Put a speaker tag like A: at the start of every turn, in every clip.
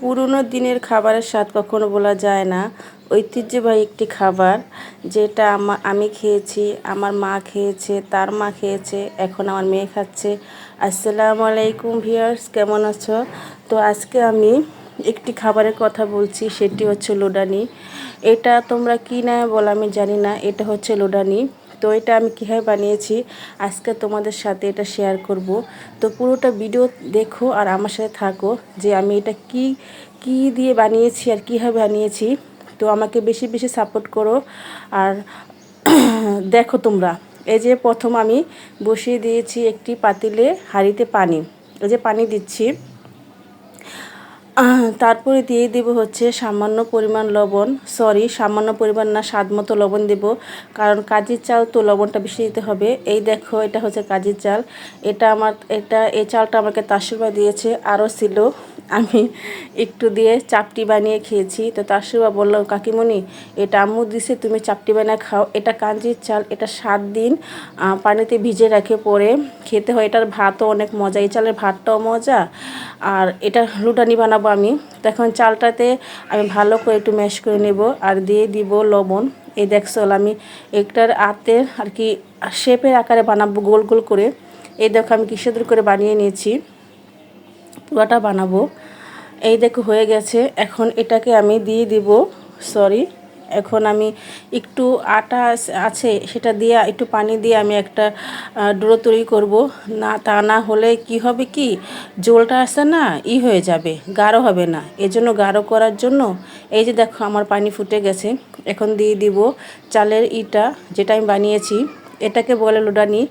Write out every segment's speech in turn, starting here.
A: পুরনো দিনের খাবারের স্বাদ কখনো বলা যায় না। ঐতিহ্যবাহী একটি খাবার যেটা আমা খেয়েছি, আমার মা খেয়েছে, তার মা খেয়েছে, এখন আমার মেয়ে খাচ্ছে। আসসালামু আলাইকুম ভিয়ার্স কেমন আছো? তো আজকে আমি একটি খাবারের কথা বলছি, সেটি হচ্ছে লোডানি। এটা তোমরা কি না বলো আমি জানি না, এটা হচ্ছে লোডানি। তো এটা আমি কীভাবে বানিয়েছি, আজকে তোমাদের সাথে এটা শেয়ার করব। তো পুরোটা ভিডিও দেখো আর আমার সাথে থাকো যে আমি এটা কি কি দিয়ে বানিয়েছি আর কীভাবে বানিয়েছি। তো আমাকে বেশি বেশি সাপোর্ট করো আর দেখো তোমরা, এই যে প্রথম আমি বসিয়ে দিয়েছি একটি পাতিলে হাঁড়িতে পানি, এই যে পানি দিচ্ছি। তারপরে দিয়ে দেব হচ্ছে সামান্য পরিমাণ লবণ। সরি সামান্য পরিমাণ না, স্বাদ মতো লবণ দেব। কারণ কাজির চাল তো লবণটা বেশি দিতে হবে। এই দেখো, এটা হচ্ছে কাজির চাল। এটা আমার, এটা, এই চালটা আমাকে তাসিরবা দিয়েছে, আরও ছিল। আমি একটু দিয়ে চাপটি বানিয়ে খেয়েছি। তো তার তাসুবা বলল, কাকিমণি, এটা আম্মু দিছে, তুমি চাপটি বানিয়ে খাও। এটা কাঞ্জির চাল, এটা সাত দিন পানিতে ভিজে রাখে পরে খেতে হয়। এটার ভাতও অনেক মজা। এই চালের ভাতটাও মজা। আর এটা লুটানি বানাবো আমি। তো এখন চালটাতে আমি ভালো করে একটু ম্যাশ করে নেব আর দিয়ে দিব লবণ। এই দেখছ, আমি একটার আতে আর কি শেপের আকারে বানাবো গোল গোল করে। এই দেখো, আমি কি সুন্দর করে বানিয়ে নিয়েছি। পুরোটা বানাবো। এই দেখো, হয়ে গেছে। এখন এটাকে আমি দিয়ে দিব সরি এখন আমি একটু আটা আছে, সেটা দিয়ে একটু পানি দিয়ে আমি একটা ডোরো তৈরি করব। না, তা না হলে কি হবে কি? জোলটা আসে না, ই হয়ে যাবে, গাঢ় হবে না। এজন্য গাঢ় করার জন্য এই যে দেখো, আমার পানি ফুটে গেছে। এখন দিয়ে দিব চালের ইটা, যেটা আমি বানিয়েছি। এটাকে বলে লুডানি।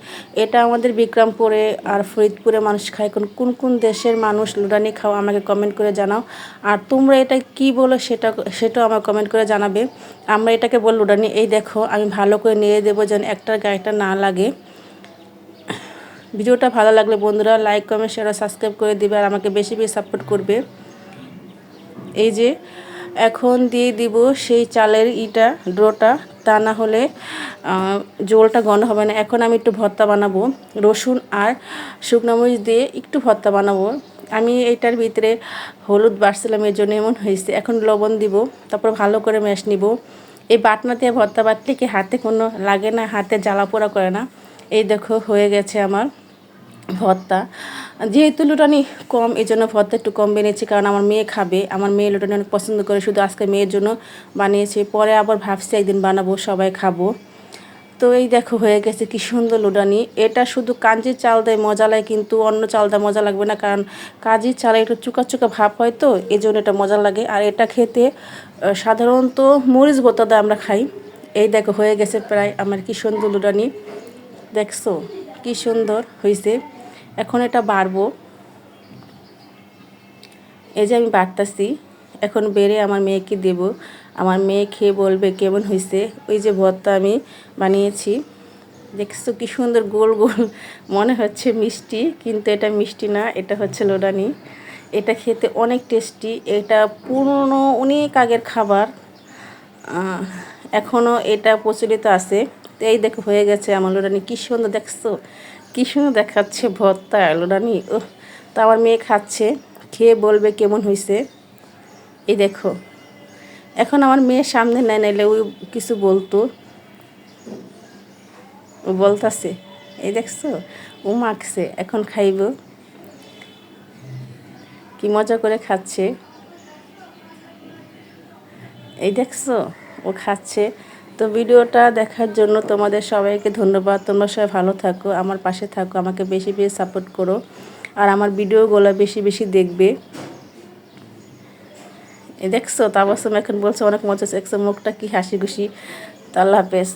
A: এটা আমাদের বিক্রমপুরে আর ফরিদপুরে মানুষ খায়। কোন কোন কোন দেশের মানুষ লুডানি খাও আমাকে কমেন্ট করে জানাও। আর তোমরা এটা কি বলো সেটা, সেটাও আমার কমেন্ট করে জানাবে। আমরা এটাকে বল লুডানি। এই দেখো, আমি ভালো করে নিয়ে দেবো যেন একটার গায়েটা না লাগে। ভিডিওটা ভালো লাগলে বন্ধুরা লাইক কমেন্ট শেয়ার সাবস্ক্রাইব করে দেবে আর আমাকে বেশি বেশি সাপোর্ট করবে। এই যে এখন দিয়ে দিব সেই চালের ইটা ড্রোটা তা না হলে জোলটা গন্ধ হবে না। এখন আমি একটু ভর্তা বানাবো, রসুন আর শুকনো মরিচ দিয়ে একটু ভর্তা বানাবো। আমি এটার ভিতরে হলুদ বাড়ছিলাম এর জন্য এমন হয়েছে। এখন লবণ দিব, তারপর ভালো করে ম্যাশ নিব। এই বাটনাতে ভর্তা বাটলে কি হাতে কোনো লাগে না, হাতে জ্বালা পোড়া করে না। এই দেখো, হয়ে গেছে আমার। ভর্তা। যেহেতু লুটানি কম এই জন্য ভর্তা একটু কম বেনিয়েছি, কারণ আমার মেয়ে খাবে। আমার মেয়ে লুটানি অনেক পছন্দ করে, শুধু আজকে মেয়ের জন্য বানিয়েছি। পরে আবার ভাবছি একদিন বানাবো, সবাই খাব। তো এই দেখো, হয়ে গেছে কি সুন্দর লুডানি এটা শুধু কাঞ্জির চাল দেয় মজা লাগে, কিন্তু অন্য চাল দেয় মজা লাগবে না, কারণ কাজির চালে একটু চুকা চুকা ভাব হয় তো, এই জন্য এটা মজা লাগে। আর এটা খেতে সাধারণত মরিচ বোতা দেয় আমরা খাই। এই দেখো, হয়ে গেছে প্রায়। আমার কি সুন্দর লুডানি দেখছ? কি সুন্দর হয়েছে এখন এটা বাড়বো। এই যে আমি বাড়তাছি, এখন বেড়ে আমার মেয়েকে দেব। আমার মেয়ে খেয়ে বলবে, কেমন হয়েছে ওই যে ভর্তা আমি বানিয়েছি। দেখছ কি সুন্দর গোল গোল, মনে হচ্ছে মিষ্টি, কিন্তু এটা মিষ্টি না, এটা হচ্ছে লোডানি। এটা খেতে অনেক টেস্টি, এটা পুরনো, অনেক আগের খাবার। এখনও এটা প্রচলিত আছে। তো এই দেখো হয়ে গেছে আমার লোডানি, কী সুন্দর, দেখছ? কী সুন্দর দেখাচ্ছে ভর্তা লোডানি ও তা আমার মেয়ে খাচ্ছে, খেয়ে বলবে কেমন হয়েছে এই দেখো, এখন আমার মেয়ের সামনে নেয়, নাইলে ওই কিছু বলতো। ও বলতাছে, এই দেখছ, ও মাখছে, এখন খাইব। কি মজা করে খাচ্ছে। এই দেখছ, ও খাচ্ছে। তো ভিডিওটা দেখার জন্য তোমাদের সবাইকে ধন্যবাদ। তোমরা সবাই ভালো থাকো, আমার পাশে থাকো, আমাকে বেশি বেশি সাপোর্ট করো। আর আমার ভিডিওগুলো বেশি বেশি দেখবে। দেখছ, তাবাসম এখন বলছো, অনেক মজা দেখছ মুখটা কি হাসি খুশি তো আল্লাহ হাফেজ।